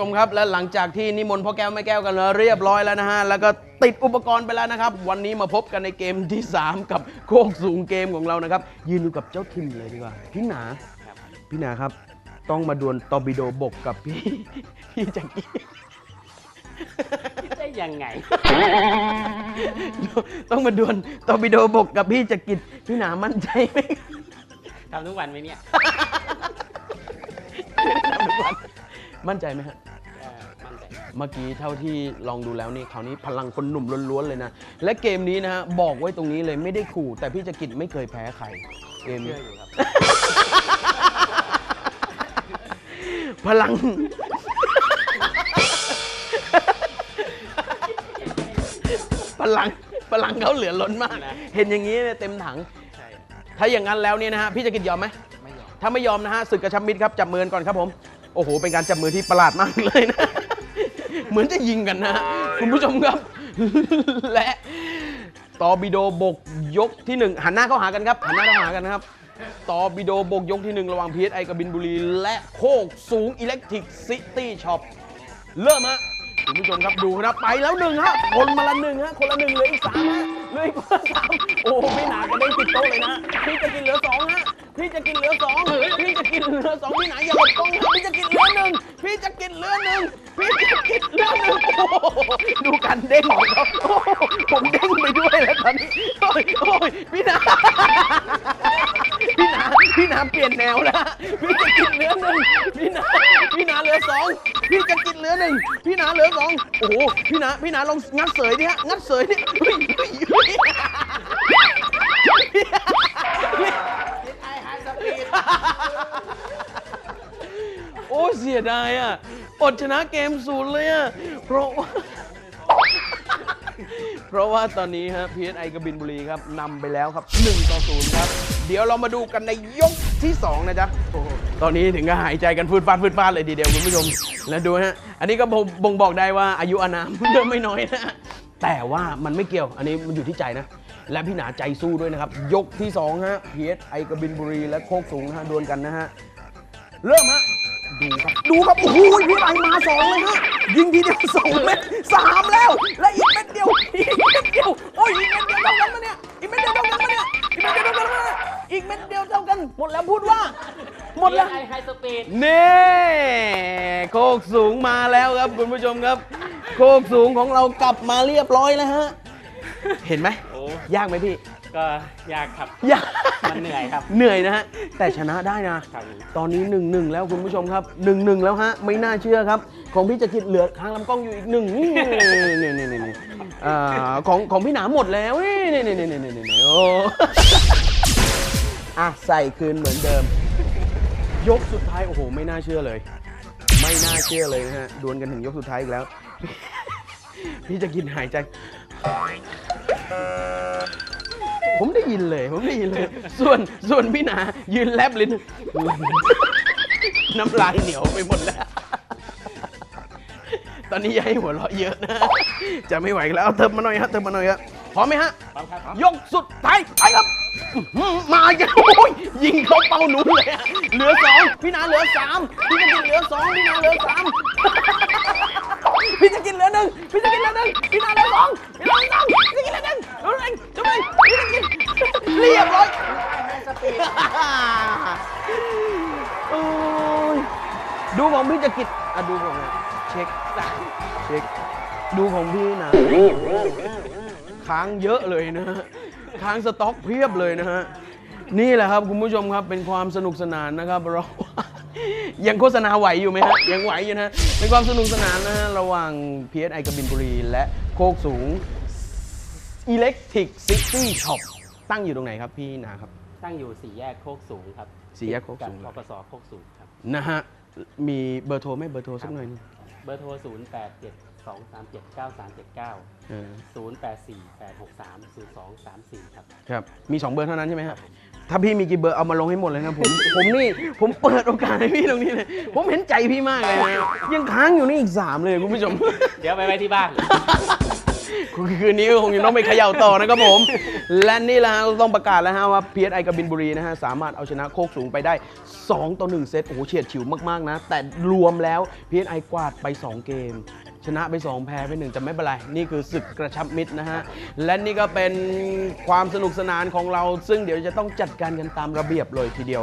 ชมครับ และหลังจากที่นิมนต์พ่อแก้วแม่แก้วกันแล้วเรียบร้อยแล้วนะฮะ แล้วก็ติดอุปกรณ์ไปแล้วนะครับ วันนี้มาพบกันในเกมที่ 3 กับโคกสูงเกมของเรานะครับ ยืนอยู่กับเจ้าทิมเลยดีกว่า พี่หนา พี่หนาครับ ต้องมาดวลตอร์บิโดบกกับพี่ พี่แจ็คกี้ได้ยังไง ต้องมาดวลตอร์บิโดบกกับพี่แจ็คกิจพี่หนามั่นใจไหมทำทุกวันไหมเนี่ยมั่นใจไหมฮะ เอ่อมั่นใจเมื่อกี้เท่าที่ลองดูแล้วนี่คราวนี้พลังคนหนุ่มล้วนๆเลยนะ และเกมนี้นะฮะบอกไว้ตรงนี้เลยไม่ได้ขู่ แต่พี่จะกิจไม่เคยแพ้ใครเกมเชื่นี้ออยู่ครับพลัง พลังพลังเขาเหลือล้นมากนะเห็นอย่างนี้เนี่ยเต็มถังใช่ถ้าอย่างนั้นแล้วเนี่ยนะฮะพี่จะกิจยอมไหมไม่ยอม ถ้าไม่ยอมนะฮะศึกกระชับมิตรครับจับมือกันก่อนครับผม โอ้โห เป็นการจับมือที่ประหลาดมากเลยนะ เหมือนจะยิงกันนะฮะคุณผู้ชมครับ และตอร์บิโดบกยกที่หนึ่งหันหน้าเข้าหากันครับ หันหน้าเข้าหากันนะครับตอร์บิโดบกยกที่หนึ่งระหว่างพีเอสไอกับบินบุรี และโคกสูงอิเล็กทริกซิตี้ช็อปเริ่มฮะคุณผู้ชมครับดูครับไปแล้วหนึ่งฮะคนมาละหนึ่งฮะคนละหนึ่งเหลืออีกสามฮะเหลืออีกคนละสามโอ้ไม่หนากระเด้งติดโต๊ะเลยนะพี่จะกินเหลือสองฮะพี่จะกินเหลือสองพี่จะกินเหลือสองพี่หนาอย่าหลบกล้องนะพี่จะกินเหลือหนึ่ง พี่จะกินเหลือหนึ่งพี่จะกินเหลือหนึ่งโอ้โหดูการเด้งของเขาโอ้โหผมเด้งไปด้วยแล้วตอนนี้โอ้ยโอ้ยพี่นาพี่นาพี่นาเปลี่ยนแนวแล้วพี่จะกินเหลือหนึ่งพี่นาพี่นาเหลือสองพี่จะกินเหลือหนึ่งพี่นาเหลือสองโอ้โหพี่นาพี่นาลองงัดเสยดิฮะงัดเสยดิ ยดายอะอดชนะเกมศูนย์เลยอะเพราะว่า เพราะว่าตอนนี้ฮะ PSI กับบินบุรีครับนำไปแล้วครับ 1 ต่อ 0 ครับ เดี๋ยวเรามาดูกันในยกที่ 2 นะจ๊ะโอ้โหตอนนี้ถึงก็หายใจกันฟืดฟาดฟืดฟาดเลยทีเดียวคุณผู้ชม แล้วดูฮะ อันนี้ก็บ่งบ่งบอกได้ว่าอายุอานามเริ่มไม่น้อยนะ แต่ว่ามันไม่เกี่ยว อันนี้มันอยู่ที่ใจนะ และพี่หนาใจสู้ด้วยนะครับ ยกที่ 2 ฮะ PSI กับบินบุรีและโคกสูงนะฮะดวลกันนะฮะ เริ่มฮะ ดูครับดูครับโอ้โหพี่ไอมาสองเลยฮะยิงทีเดียวสองเม็ดสามแล้ว และอีกเม็ดเดียวอีกเม็ดเดียวโอ้ยอีกเม็ดเดียวเท่ากันมาเนี่ยอีกเม็ดเดียวเท่ากันมาเนี่ยอีกเม็ดเดียวเท่ากันมาเนี่ยอีกเม็ดเดียวเท่ากันหมดแล้วพูดว่า หมดแล้วไอไฮสปีดนี่โคกสูงมาแล้วครับคุณผู้ชมครับ โคกสูงของเรากลับมาเรียบร้อยแล้วฮะเห็นไหมโอ้ยากไหมพี่ ก็ยากครับยากมันเหนื่อยครับ เหนื่อยนะฮะ แต่ชนะได้นะ ครับ ตอนนี้หนึ่งหนึ่งแล้วคุณผู้ชมครับหนึ่งหนึ่งแล้วฮะ ไม่น่าเชื่อครับ ของพี่จะกิดเหลือทางลำกล้องอยู่อีกหนึ่งนี่นี่นี่นี่นี่อ่าของของพี่หนาหมดแล้วนี่นี่นี่นี่นี่นี่นี่โอ้อะใส่คืนเหมือนเดิม ยกสุดท้ายโอ้โห ไม่น่าเชื่อเลย ไม่น่าเชื่อเลยนะฮะดวลกันถึงยกสุดท้ายอีกแล้ว พี่จะกินหายใจ ผมได้ยินเลย ผมได้ยินเลย ส่วนส่วนพี่หนายืนแลบลิ้น น้ำลายเหนียวไปหมดแล้ว ตอนนี้อย่าให้หัวเราะเยอะนะ จะไม่ไหวแล้วเอาเติมมาหน่อยฮะ เติมมาหน่อยฮะ พร้อมไหมฮะพร้อมครับยกสุดท้ายไปครับอื้อหือมาอีกแล้วโอ้ยยิงเข้าเป้าหนุนเลยอะเหลือสองพี่นาเหลือสามพี่จะกินเหลือสองพี่นาเหลือสาม พี่จะกินเหลือหนึ่งพี่จะกินเหลือหนึ่งพี่นาเหลือสองพี่นาเหลือสอง งจะไปพี่จะกินเรียบร้อยโอ้ยดูของพี่จะกินอะดูของอะเช็คเช็ค ดูของพี่นะค้างเยอะเลยนะฮะค้างสต็อกเพียบเลยนะฮะนี่แหละครับคุณผู้ชมครับเป็นความสนุกสนานนะครับเรายังโฆษณาไหวอยู่ไหมฮะยังไหวอยู่นะเป็นความสนุกสนานนะฮะระหว่าง PSI กับบินบุรี และโคกสูง Electric City Shop ตั้งอยู่ตรงไหนครับพี่นาครับ ตั้งอยู่สี่แยกโคกสูงครับสี่แยกโคกสูงบกสโคกสูงครับ นะฮะ มีเบอร์โทรไหมเบอร์โทรสักหน่อยหนึงเบอร์โทร 0 8 7 2 3 7 9 3 7 9 เออ0 8 4 8 6 3 0 2 3 4 ครับ ครับ มี 2 เบอร์เท่านั้นใช่ไหมฮะถ้าพี่มีกี่เบอร์เอามาลงให้หมดเลยนะผม ผมนี่ ผมเปิดโอกาสให้พี่ตรงนี้เลย ผมเห็นใจพี่มากเลยนะยังค้างอยู่นี่อีก 3 เลยคุณผู้ชม เดี๋ยวไปไว้ที่บ้าน คืนนี้คงยังต้องไปเขย่าต่อนะครับผม และนี่แหละฮะต้องประกาศแล้วฮะว่าพีเอสไอกบินบุรีนะฮะสามารถเอาชนะโคกสูงไปได้ 2 ต่อ 1 เซตโอ้โหเฉียดฉิวมากๆนะ แต่รวมแล้วพีเอสไอกวาดไป 2 เกม ชนะไป 2 แพ้ไป1แต่ไม่เป็นไร นี่คือศึกกระชับมิตรนะฮะ และนี่ก็เป็นความสนุกสนานของเรา ซึ่งเดี๋ยวจะต้องจัดการกันตามระเบียบเลยทีเดียว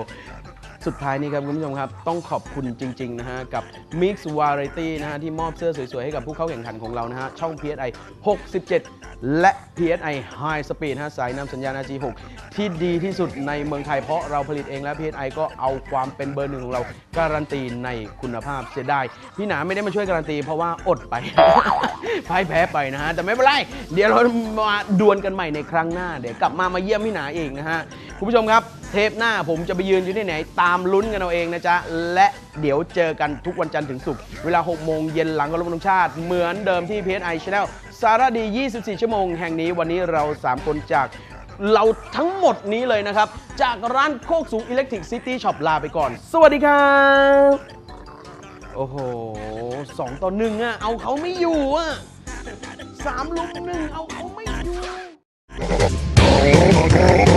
สุดท้ายนี้ครับคุณผู้ชมครับ ต้องขอบคุณจริง ๆ นะฮะ กับ Mix Variety นะฮะ ที่มอบเสื้อสวย ๆ ให้กับผู้เข้าแข่งขันของเรานะฮะ ช่อง PSI 67 และ PSI High Speed นะฮะ สายนำสัญญาณ RG6 ที่ดีที่สุดในเมืองไทย เพราะเราผลิตเองและ PSI ก็เอาความเป็นเบอร์หนึ่งของเรา การันตีในคุณภาพเสียดายพี่หนาไม่ได้มาช่วยการันตี เพราะว่าอดไปพ่ายแพ้ไปนะฮะแต่ไม่เป็นไรเดี๋ยวเรามาดวลกันใหม่ในครั้งหน้าเดี๋ยวกลับมามาเยี่ยมพี่หนาเองนะฮะคุณผู้ชมครับ เทปหน้าผมจะไปยืนอยู่ที่ไหน ตามลุ้นกันเอาเองนะจ๊ะ และเดี๋ยวเจอกันทุกวันจันทร์ถึงศุกร์เวลา 6 โมงเย็นหลังกรมธงชาติ เหมือนเดิมที่ PSI Channel สารดี 24 ชั่วโมงแห่งนี้วันนี้เรา 3 คนจากเราทั้งหมดนี้เลยนะครับ จากร้านโคกสูงอิเล็กทริกซิตี้ช็อปลาไปก่อน สวัสดีครับ โอ้โหสองต่อหนึ่งอะเอาเขาไม่อยู่อะสามลุมหนึ่งเอาเขาไม่อยู่